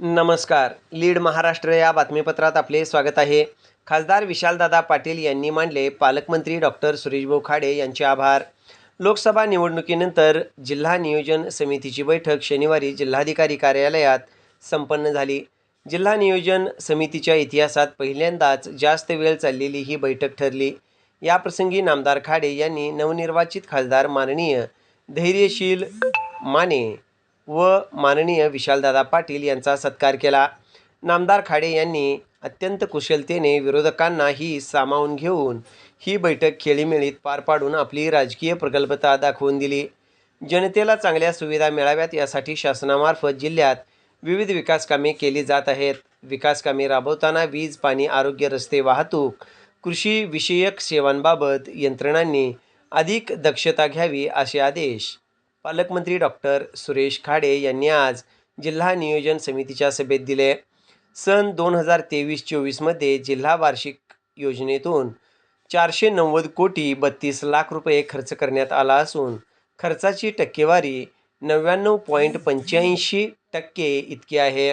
नमस्कार. लीड महाराष्ट्र या बातमीपत्रात आपले स्वागत आहे. खासदार विशालदादा पाटील यांनी मानले पालकमंत्री डॉक्टर सुरेशभाऊ खाडे यांचे आभार. लोकसभा निवडणुकीनंतर जिल्हा नियोजन समितीची बैठक शनिवारी जिल्हाधिकारी कार्यालयात संपन्न झाली. जिल्हा नियोजन समितीच्या इतिहासात पहिल्यांदाच जास्त वेळ चाललेली ही बैठक ठरली. याप्रसंगी नामदार खाडे यांनी नवनिर्वाचित खासदार माननीय धैर्यशील माने व माननीय विशालदादा पाटील यांचा सत्कार केला. नामदार खाडे यांनी अत्यंत कुशलतेने विरोधकांनाही सामावून घेऊन ही बैठक खेळीमेळीत पार पाडून आपली राजकीय प्रगल्भता दाखवून दिली. जनतेला चांगल्या सुविधा मिळाव्यात यासाठी शासनामार्फत जिल्ह्यात विविध विकासकामे केली जात आहेत. विकासकामे राबवताना वीज पाणी आरोग्य रस्ते वाहतूक कृषी विषयक सेवांबाबत यंत्रणांनी अधिक दक्षता घ्यावी असे आदेश पालकमंत्री डॉक्टर सुरेश खाडे यांनी आज जिल्हा नियोजन समितीच्या सभेत दिले. सन दोन हजार तेवीस चोवीसमध्ये जिल्हा वार्षिक योजनेतून चारशे नव्वद कोटी बत्तीस लाख रुपये खर्च करण्यात आला असून खर्चाची टक्केवारी नव्याण्णव पॉईंट पंच्याऐंशी टक्के इतकी आहे.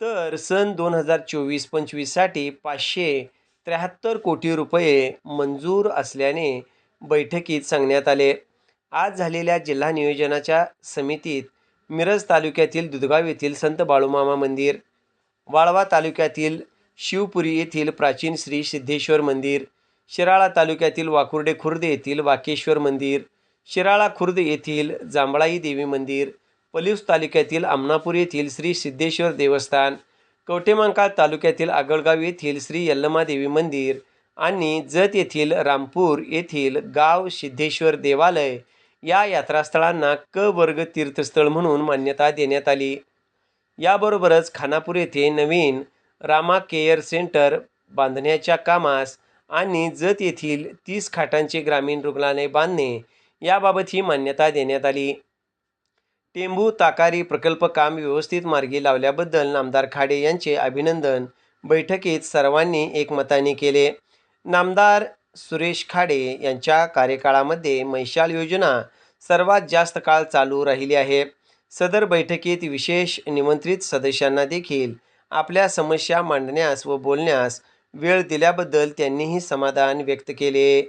तर सन दोन हजार चोवीस पंचवीससाठी पाचशे त्र्याहत्तर कोटी रुपये मंजूर असल्याने बैठकीत सांगण्यात आले. आज झालेल्या जिल्हा नियोजनाच्या समितीत मिरज तालुक्यातील दुधगाव येथील संत बाळूमामा मंदिर वाळवा तालुक्यातील शिवपुरी येथील प्राचीन श्री सिद्धेश्वर मंदिर शिराळा तालुक्यातील वाकुर्डे खुर्द येथील वाकेश्वर मंदिर शिराळा खुर्द येथील जांभळाई देवी मंदिर पलूस तालुक्यातील आमनापूर येथील श्री सिद्धेश्वर देवस्थान कवटेमंकाळ तालुक्यातील आगळगाव येथील श्री यल्लमा देवी मंदिर आणि जत येथील रामपूर येथील गाव सिद्धेश्वर देवालय या यात्रास्थळांना क वर्ग तीर्थस्थळ म्हणून मान्यता देण्यात आली. याबरोबरच खानापूर येथे नवीन रामा केअर सेंटर बांधण्याच्या कामास आणि जत येथील तीस खाटांचे ग्रामीण रुग्णालय बांधणे याबाबतही मान्यता देण्यात आली. टेंबू ताकारी प्रकल्प काम व्यवस्थित मार्गी लावल्याबद्दल नामदार खाडे यांचे अभिनंदन बैठकीत सर्वांनी एकमताने केले. नामदार सुरेश खाडे यांच्या कार्यकाळामध्ये मैशाल योजना सर्वात जास्त काळ चालू राहिली आहे. सदर बैठकीत विशेष निमंत्रित सदस्यांना देखील आपल्या समस्या मांडण्यास व बोलण्यास वेळ दिल्याबद्दल त्यांनीही समाधान व्यक्त केले.